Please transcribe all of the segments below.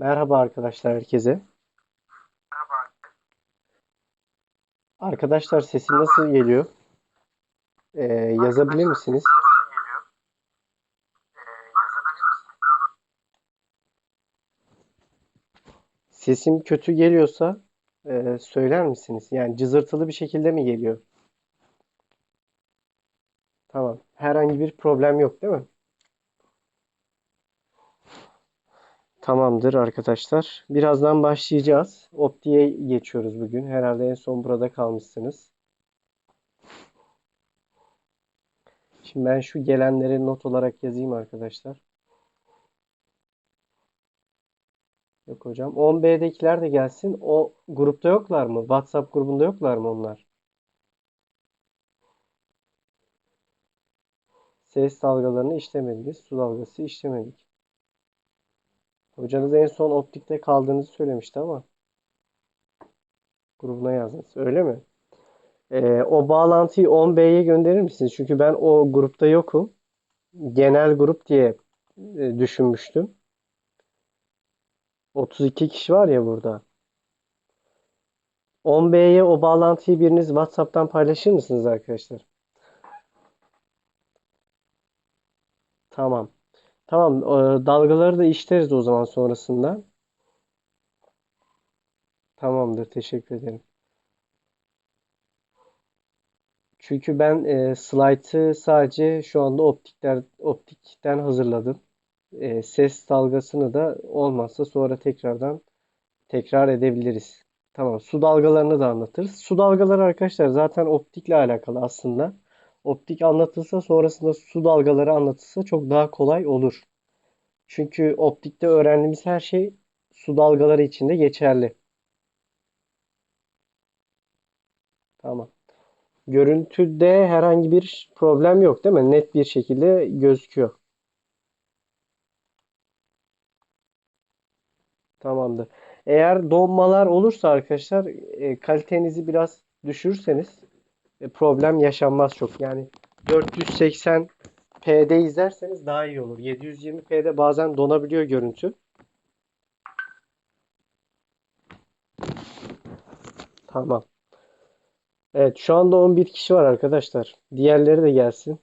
Merhaba arkadaşlar herkese. Arkadaşlar sesim nasıl geliyor? Ee, yazabilir misiniz? Sesim kötü geliyorsa e, söyler misiniz? Yani cızırtılı bir şekilde mi geliyor? Tamam. Herhangi bir problem yok değil mi? Tamamdır arkadaşlar. Birazdan başlayacağız. Opti'ye geçiyoruz bugün. Herhalde en son burada kalmışsınız. Şimdi ben şu gelenleri not olarak yazayım arkadaşlar. Yok hocam. 10B'dekiler de gelsin. O grupta yoklar mı? WhatsApp grubunda yoklar mı onlar? Ses dalgalarını işlemediniz. Su dalgası işlemedik. Hocanız en son optikte kaldığınızı söylemişti ama grubuna yazdınız. Öyle mi? Ee, o bağlantıyı 10B'ye gönderir misiniz? Çünkü ben o grupta yokum. Genel grup diye e, düşünmüştüm. 32 kişi var ya burada. 10B'ye o bağlantıyı biriniz WhatsApp'tan paylaşır mısınız arkadaşlar? Tamam. Tamam. e, dalgaları da işleriz o zaman sonrasında. Tamamdır. Teşekkür ederim. Çünkü ben e, slaytı sadece şu anda optikler optikten hazırladım. E, ses dalgasını da olmazsa sonra tekrardan tekrar edebiliriz. Tamam. Su dalgalarını da anlatırız. Su dalgaları arkadaşlar zaten optikle alakalı aslında. Optik anlatılsa sonrasında su dalgaları anlatılsa çok daha kolay olur. Çünkü optikte öğrendiğimiz her şey su dalgaları için de geçerli. Tamam. Görüntüde herhangi bir problem yok değil mi? Net bir şekilde gözüküyor. Tamamdır. Eğer donmalar olursa arkadaşlar e, kalitenizi biraz düşürürseniz problem yaşanmaz çok. Yani 480p'de izlerseniz daha iyi olur. 720p'de bazen donabiliyor görüntü. Tamam. Evet şu anda 11 kişi var arkadaşlar. Diğerleri de gelsin.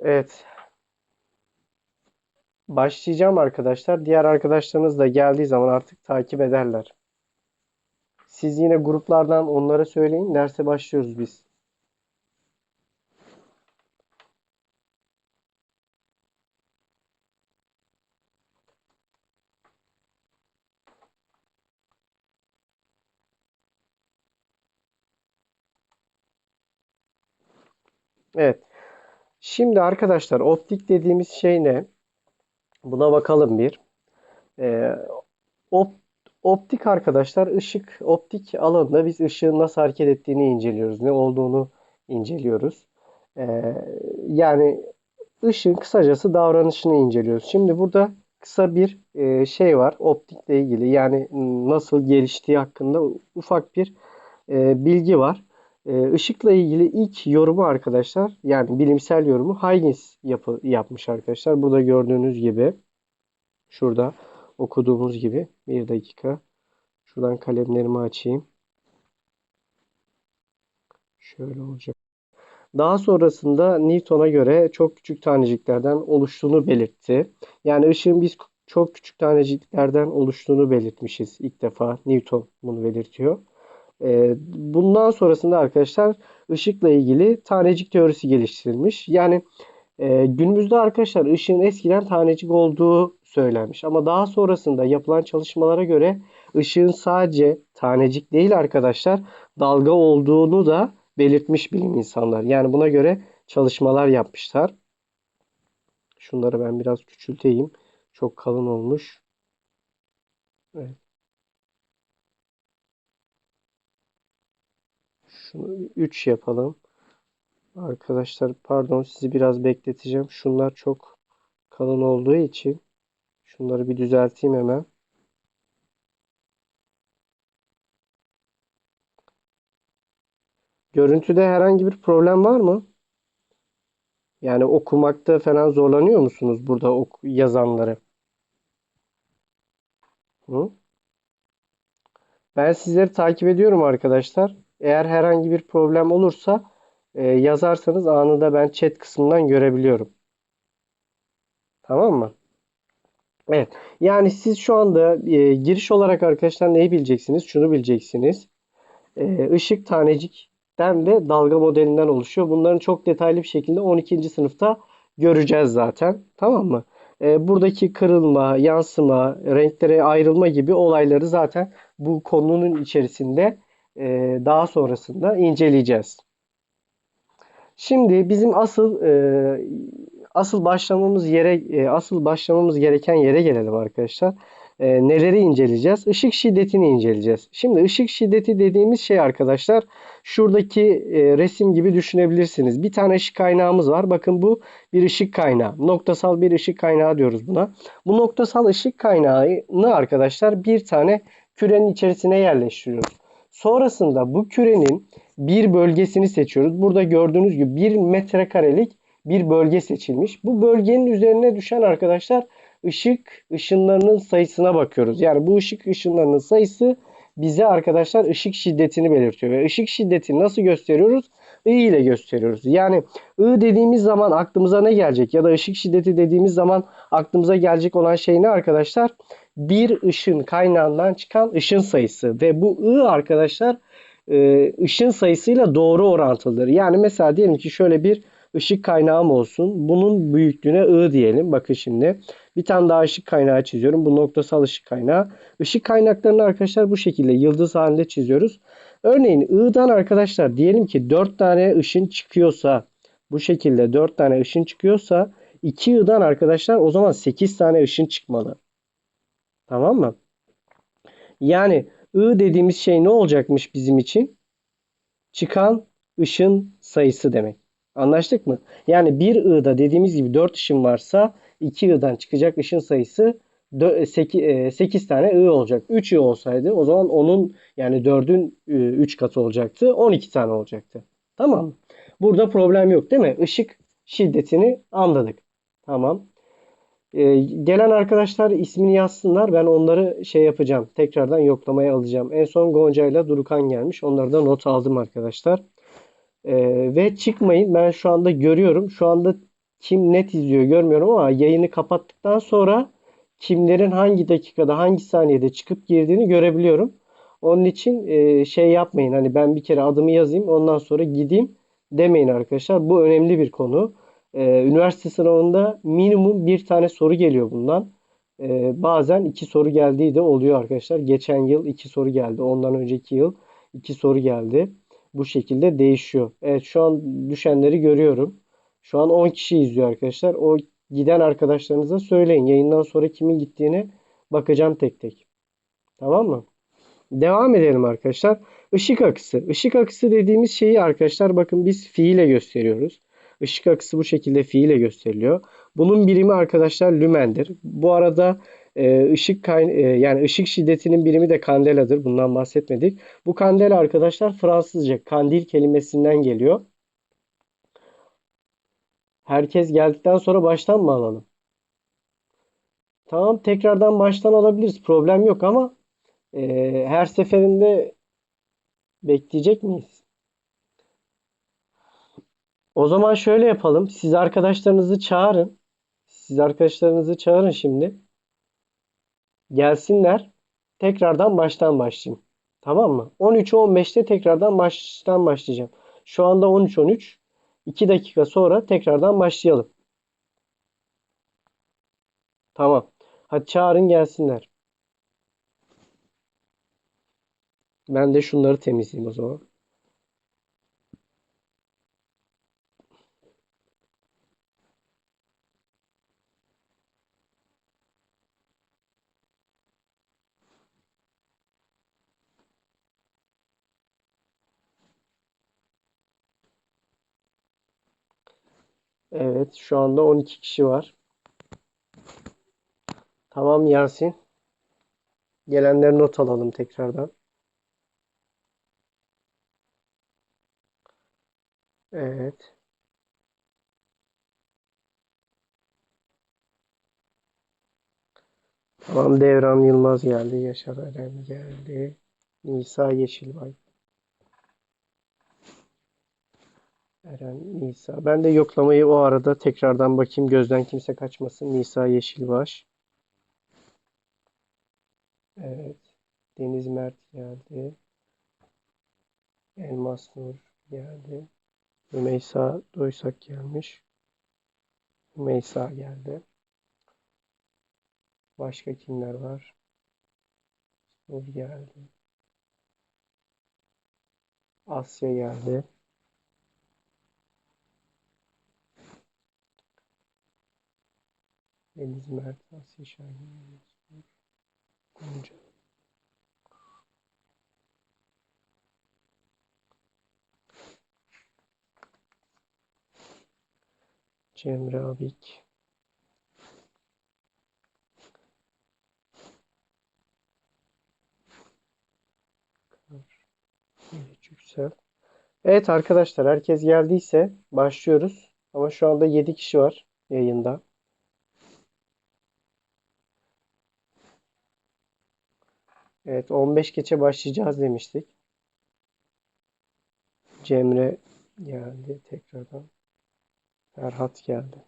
Evet. Başlayacağım arkadaşlar. Diğer arkadaşlarınız da geldiği zaman artık takip ederler. Siz yine gruplardan onlara söyleyin. Derse başlıyoruz biz. Evet. Şimdi arkadaşlar optik dediğimiz şey ne? Buna bakalım bir. Ee, op- optik arkadaşlar ışık optik alanında biz ışığın nasıl hareket ettiğini inceliyoruz. Ne olduğunu inceliyoruz. Ee, yani ışığın kısacası davranışını inceliyoruz. Şimdi burada kısa bir e, şey var optikle ilgili. Yani nasıl geliştiği hakkında ufak bir e, bilgi var. E, ışıkla ilgili ilk yorumu arkadaşlar yani bilimsel yorumu Huygens yapı, yapmış arkadaşlar. Burada gördüğünüz gibi şurada okuduğumuz gibi bir dakika şuradan kalemlerimi açayım. Şöyle olacak. Daha sonrasında Newton'a göre çok küçük taneciklerden oluştuğunu belirtti. Yani ışığın biz çok küçük taneciklerden oluştuğunu belirtmişiz ilk defa. Newton bunu belirtiyor. Ee, bundan sonrasında arkadaşlar ışıkla ilgili tanecik teorisi geliştirilmiş. Yani e, günümüzde arkadaşlar ışığın eskiden tanecik olduğu söylenmiş. Ama daha sonrasında yapılan çalışmalara göre ışığın sadece tanecik değil arkadaşlar dalga olduğunu da belirtmiş bilim insanlar. Yani buna göre çalışmalar yapmışlar. Şunları ben biraz küçülteyim. Çok kalın olmuş. Evet. Şunu 3 yapalım. Arkadaşlar pardon sizi biraz bekleteceğim. Şunlar çok kalın olduğu için şunları bir düzelteyim hemen. Görüntüde herhangi bir problem var mı? Yani okumakta falan zorlanıyor musunuz burada ok yazanları? Hı? Ben sizleri takip ediyorum arkadaşlar. Eğer herhangi bir problem olursa e, yazarsanız anında ben chat kısmından görebiliyorum. Tamam mı? Evet. Yani siz şu anda e, giriş olarak arkadaşlar neyi bileceksiniz? Şunu bileceksiniz. E, ışık tanecikten ve dalga modelinden oluşuyor. Bunların çok detaylı bir şekilde 12. sınıfta göreceğiz zaten. Tamam mı? E, buradaki kırılma, yansıma, renklere ayrılma gibi olayları zaten bu konunun içerisinde e, daha sonrasında inceleyeceğiz. Şimdi bizim asıl e, asıl başlamamız yere e, asıl başlamamız gereken yere gelelim arkadaşlar. Neleri inceleyeceğiz? Işık şiddetini inceleyeceğiz. Şimdi ışık şiddeti dediğimiz şey arkadaşlar şuradaki resim gibi düşünebilirsiniz. Bir tane ışık kaynağımız var. Bakın bu bir ışık kaynağı. Noktasal bir ışık kaynağı diyoruz buna. Bu noktasal ışık kaynağını arkadaşlar bir tane kürenin içerisine yerleştiriyoruz. Sonrasında bu kürenin bir bölgesini seçiyoruz. Burada gördüğünüz gibi bir metrekarelik bir bölge seçilmiş. Bu bölgenin üzerine düşen arkadaşlar ışık ışınlarının sayısına bakıyoruz. Yani bu ışık ışınlarının sayısı bize arkadaşlar ışık şiddetini belirtiyor. Ve ışık şiddetini nasıl gösteriyoruz? I ile gösteriyoruz. Yani I dediğimiz zaman aklımıza ne gelecek? Ya da ışık şiddeti dediğimiz zaman aklımıza gelecek olan şey ne arkadaşlar? Bir ışın kaynağından çıkan ışın sayısı. Ve bu I arkadaşlar e, ışın sayısıyla doğru orantılıdır. Yani mesela diyelim ki şöyle bir ışık kaynağım olsun. Bunun büyüklüğüne I diyelim. Bakın şimdi. Bir tane daha ışık kaynağı çiziyorum. Bu noktasal ışık kaynağı. Işık kaynaklarını arkadaşlar bu şekilde yıldız halinde çiziyoruz. Örneğin I'dan arkadaşlar diyelim ki 4 tane ışın çıkıyorsa bu şekilde 4 tane ışın çıkıyorsa 2 I'dan arkadaşlar o zaman 8 tane ışın çıkmalı. Tamam mı? Yani I dediğimiz şey ne olacakmış bizim için? Çıkan ışın sayısı demek. Anlaştık mı? Yani bir I'da dediğimiz gibi 4 ışın varsa 2 I'dan çıkacak ışın sayısı 8, 8 e, tane I olacak. 3 I olsaydı o zaman onun yani 4'ün 3 katı olacaktı. 12 tane olacaktı. Tamam mı? Burada problem yok değil mi? Işık şiddetini anladık. Tamam. Ee, gelen arkadaşlar ismini yazsınlar. Ben onları şey yapacağım. Tekrardan yoklamaya alacağım. En son Gonca ile Durukan gelmiş. Onları da not aldım arkadaşlar. Ee, ve çıkmayın. Ben şu anda görüyorum. Şu anda kim net izliyor görmüyorum ama yayını kapattıktan sonra kimlerin hangi dakikada hangi saniyede çıkıp girdiğini görebiliyorum. Onun için e, şey yapmayın. Hani ben bir kere adımı yazayım ondan sonra gideyim demeyin arkadaşlar. Bu önemli bir konu. Ee, üniversite sınavında minimum bir tane soru geliyor bundan. Ee, bazen iki soru geldiği de oluyor arkadaşlar. Geçen yıl iki soru geldi. Ondan önceki yıl iki soru geldi. Bu şekilde değişiyor. Evet şu an düşenleri görüyorum. Şu an 10 kişi izliyor arkadaşlar. O giden arkadaşlarınıza söyleyin. Yayından sonra kimin gittiğini bakacağım tek tek. Tamam mı? Devam edelim arkadaşlar. Işık akısı. Işık akısı dediğimiz şeyi arkadaşlar bakın biz fiile gösteriyoruz. Işık akısı bu şekilde fiile gösteriliyor. Bunun birimi arkadaşlar lümendir. Bu arada e, ışık kayna e, yani ışık şiddetinin birimi de kandeladır. Bundan bahsetmedik. Bu kandela arkadaşlar Fransızca kandil kelimesinden geliyor. Herkes geldikten sonra baştan mı alalım? Tamam tekrardan baştan alabiliriz. Problem yok ama e, her seferinde bekleyecek miyiz? O zaman şöyle yapalım. Siz arkadaşlarınızı çağırın. Siz arkadaşlarınızı çağırın şimdi. Gelsinler. Tekrardan baştan başlayayım. Tamam mı? 13-15'te tekrardan baştan başlayacağım. Şu anda 13-13. 2 dakika sonra tekrardan başlayalım. Tamam. Hadi çağırın gelsinler. Ben de şunları temizleyeyim o zaman. Evet, şu anda 12 kişi var. Tamam Yasin. Gelenleri not alalım tekrardan. Evet. Tamam Devran Yılmaz geldi. Yaşar Eren geldi. Nisa Yeşilbay. Eren, Nisa. Ben de yoklamayı o arada tekrardan bakayım. Gözden kimse kaçmasın. Nisa Yeşilbaş. Evet. Deniz Mert geldi. Elmas Nur geldi. Rümeysa Doysak gelmiş. Rümeysa geldi. Başka kimler var? Nur geldi. Asya geldi. Deniz Mert, Asya Şahin, Gonca. Cemre Abik. Yüksel. Evet arkadaşlar herkes geldiyse başlıyoruz. Ama şu anda 7 kişi var yayında. Evet 15 geçe başlayacağız demiştik. Cemre geldi tekrardan. Ferhat geldi.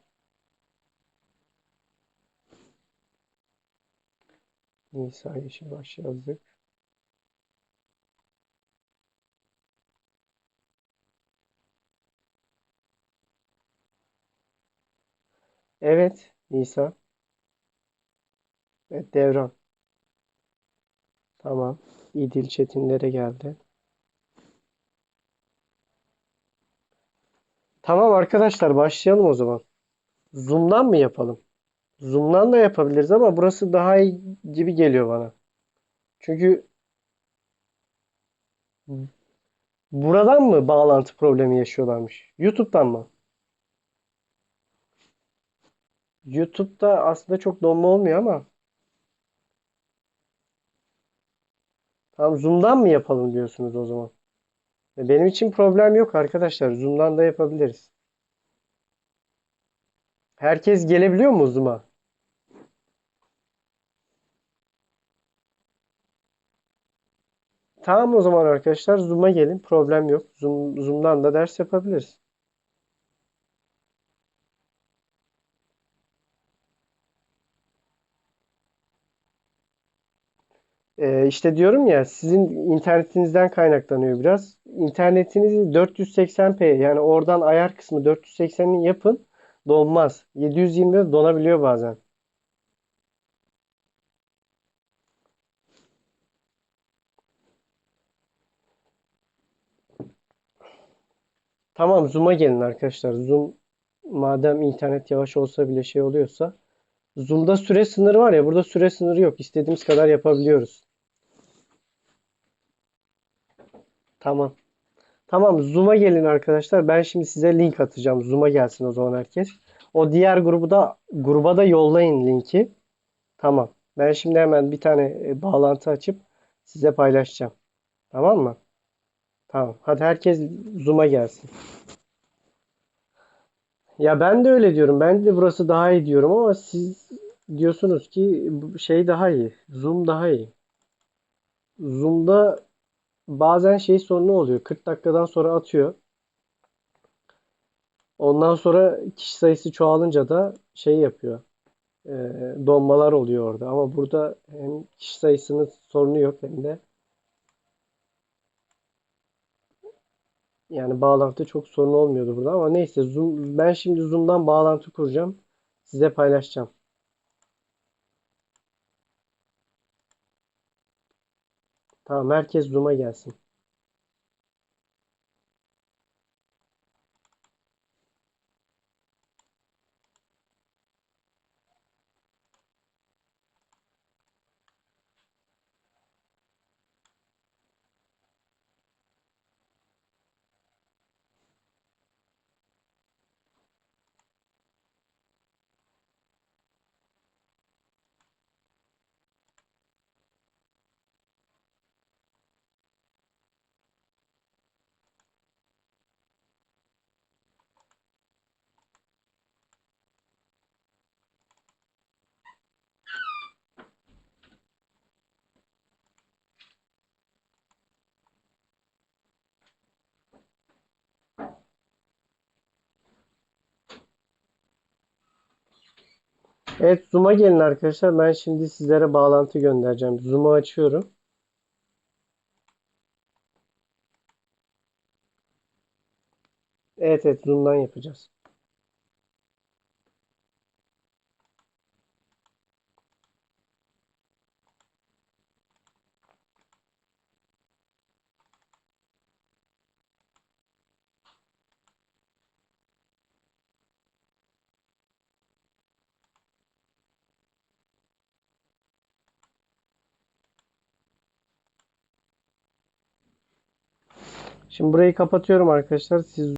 Nisa Yeşilbaş yazdık. Evet Nisa. Evet Devran. Tamam. İdil Çetinlere geldi. Tamam arkadaşlar başlayalım o zaman. Zoom'dan mı yapalım? Zoom'dan da yapabiliriz ama burası daha iyi gibi geliyor bana. Çünkü buradan mı bağlantı problemi yaşıyorlarmış? YouTube'dan mı? YouTube'da aslında çok donma olmuyor ama tamam Zoom'dan mı yapalım diyorsunuz o zaman? E, Benim için problem yok arkadaşlar. Zoom'dan da yapabiliriz. Herkes gelebiliyor mu Zoom'a? Tamam o zaman arkadaşlar Zoom'a gelin. Problem yok. Zoom, Zoom'dan da ders yapabiliriz. Ee, işte diyorum ya sizin internetinizden kaynaklanıyor biraz. İnternetinizi 480p yani oradan ayar kısmı 480'i yapın. Donmaz. 720'de donabiliyor bazen. Tamam Zoom'a gelin arkadaşlar. Zoom madem internet yavaş olsa bile şey oluyorsa. Zoom'da süre sınırı var ya burada süre sınırı yok. İstediğimiz kadar yapabiliyoruz. Tamam. Tamam Zoom'a gelin arkadaşlar. Ben şimdi size link atacağım. Zoom'a gelsin o zaman herkes. O diğer grubu da gruba da yollayın linki. Tamam. Ben şimdi hemen bir tane e, bağlantı açıp size paylaşacağım. Tamam mı? Tamam. Hadi herkes Zoom'a gelsin. Ya ben de öyle diyorum. Ben de burası daha iyi diyorum ama siz diyorsunuz ki şey daha iyi. Zoom daha iyi. Zoom'da bazen şey sorunu oluyor. 40 dakikadan sonra atıyor. Ondan sonra kişi sayısı çoğalınca da şey yapıyor. e, donmalar oluyor orada. Ama burada hem kişi sayısının sorunu yok hem de yani bağlantı çok sorun olmuyordu burada ama neyse Zoom, ben şimdi Zoom'dan bağlantı kuracağım. Size paylaşacağım. Tamam herkes Zoom'a gelsin. Evet Zoom'a gelin arkadaşlar. Ben şimdi sizlere bağlantı göndereceğim. Zoom'u açıyorum. Evet evet Zoom'dan yapacağız. Şimdi burayı kapatıyorum arkadaşlar. Siz